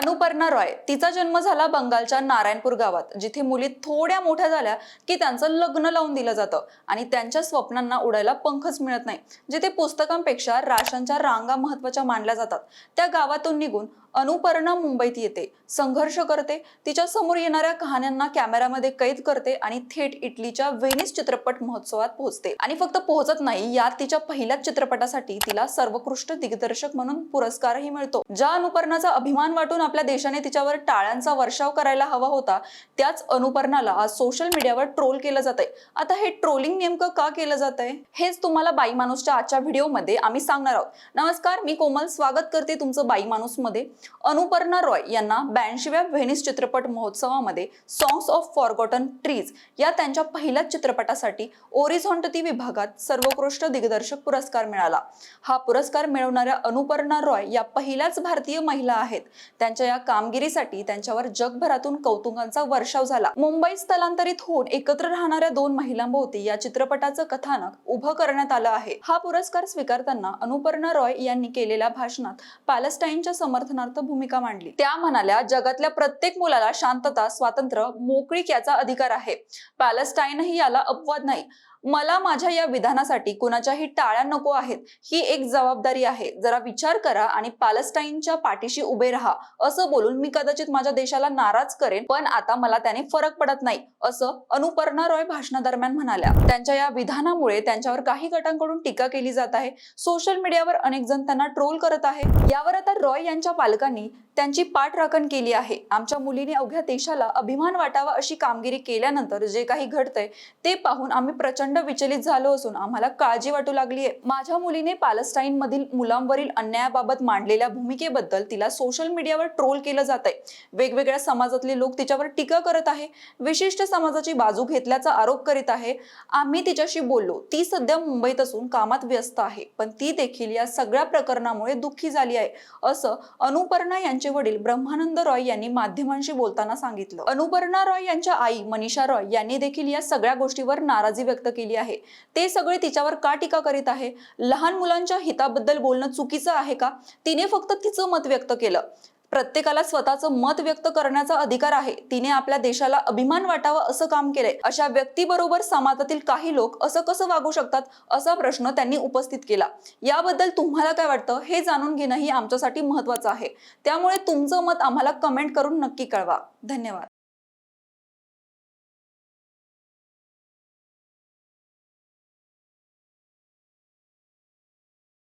अनुपर्णा रॉय तिचा जन्म झाला बंगालच्या नारायणपूर गावात जिथे मुली थोड्या मोठ्या झाल्या की त्यांचं लग्न लावून दिलं जातं आणि त्यांच्या स्वप्नांना उडायला पंखच मिळत नाही जिथे पुस्तकांपेक्षा राशांच्या रांगा महत्त्वाच्या मानल्या जातात. त्या गावातून निघून अनुपर्णा मुंबईत येते. संघर्ष करते. तिच्या समोर येणाऱ्या कहाण्यांना कॅमेरामध्ये कैद करते आणि थेट इटलीच्या वेनिस चित्रपट महोत्सवात पोहोचते. आणि फक्त पोहोचत नाही यात तिच्या पहिल्याच चित्रपटासाठी तिला सर्वोत्कृष्ट दिग्दर्शक म्हणून पुरस्कारही मिळतो. ज्या अनुपर्णाचा अभिमान वाटून आपल्या देशाने तिच्यावर टाळ्यांचा वर्षाव करायला हवा होता त्याच अनुपर्णाला आज सोशल मीडियावर ट्रोल केलं जात आता हे ट्रोलिंग नेमकं का केलं जात आहे हेच तुम्हाला बाई माणूसच्या आजच्या व्हिडिओमध्ये आम्ही सांगणार आहोत. नमस्कार मी कोमल. स्वागत करते तुमचं बाई माणूसमध्ये अनुपर्णा रॉय यांना ब्याऐंशीव्या व्हेनिस चित्रपट महोत्सवामध्ये सॉंग्स ऑफ फॉरगॉटन ट्रीज या त्यांच्या पहिल्याच चित्रपटासाठी ओरिझॉन्टती विभागात सर्वोत्कृष्ट दिग्दर्शक पुरस्कार मिळाला. हा पुरस्कार मिळवणाऱ्या अनुपर्णा रॉय या पहिल्याच भारतीय महिला आहेत. त्यांच्या या कामगिरीसाठी त्यांच्यावर जगभरातून कौतुकांचा वर्षाव झाला. मुंबईत स्थलांतरित होऊन एकत्र राहणाऱ्या दोन महिलांभोवती या चित्रपटाचं कथानक उभं करण्यात आलं आहे. हा पुरस्कार स्वीकारताना अनुपर्णा रॉय यांनी केलेल्या भाषणात पॅलेस्टाईनच्या समर्थनार्थ भूमिका मांडली. त्या म्हणाल्या जगातल्या प्रत्येक मुलाला शांतता स्वातंत्र्य मोकळीक याचा अधिकार आहे. पॅलेस्टाईनही याला अपवाद नाही. मला माझ्या या विधानासाठी कुणाच्याही टाळ्या नको आहेत ही एक जबाबदारी आहे. जरा विचार करा आणि पॅलेस्टाईनच्या पाठीशी उभे राहा. असं बोलून मी कदाचित माझ्या देशाला नाराज करेन पण आता मला त्याने फरक पडत नाही असं अनुपर्णा रॉय भाषणादरम्यान म्हणाल्या. त्यांच्या या विधानामुळे त्यांच्यावर काही गटांकडून टीका केली जात आहे. सोशल मीडियावर अनेक जण त्यांना ट्रोल करत आहे. यावर आता रॉय यांच्या पालकांनी त्यांची पाठराखण केली आहे. आमच्या मुलीने अवघ्या देशाला अभिमान वाटावा अशी कामगिरी केल्यानंतर जे काही घडतंय ते पाहून आम्ही प्रचंड विचलित झालो असून आम्हाला काळजी वाटू लागली आहे माझ्या मुलीने पॅलेस्टाईन मधील मुलांवरील अन्यायाबाबत मांडलेल्या भूमिकेबद्दल तिला सोशल मीडियावर ट्रोल केलं जात आहे वेगवेगळ्या समाजातले लोक तिच्यावर टीका करत आहे. विशिष्ट समाजाची बाजू घेतल्याचा आरोप करीत आहे. आम्ही तिच्याशी बोललो. ती सध्या मुंबईत असून कामात व्यस्त आहे. पण ती देखील या सगळ्या प्रकरणामुळे दुःखी झाली आहे असं अनुपर्णा यांचे वडील ब्रह्मानंद रॉय यांनी माध्यमांशी बोलताना सांगितलं. अनुपर्णा रॉय यांच्या आई मनीषा रॉय यांनी देखील या सगळ्या गोष्टीवर नाराजी व्यक्त केली. आहे. ते सगळे तिच्यावर का टीका करीत आहे? लहान मुलांच्या हिताबद्दल बोलणं चुकीचं आहे का? तिने फक्त तिचं मत व्यक्त केलं. प्रत्येकाला स्वतःचं मत व्यक्त करण्याचा अधिकार आहे. तिने आपल्या देशाला अभिमान वाटावा असं काम केलंय. अशा व्यक्तीबरोबर समाजातील काही लोक असं कसं वागू शकतात असा प्रश्न त्यांनी उपस्थित केला. याबद्दल तुम्हाला काय वाटतं? हे जाणून घेणंही आमच्यासाठी महत्वाचं आहे. त्यामुळे तुमचं मत आम्हाला कमेंट करून नक्की कळवा. धन्यवाद.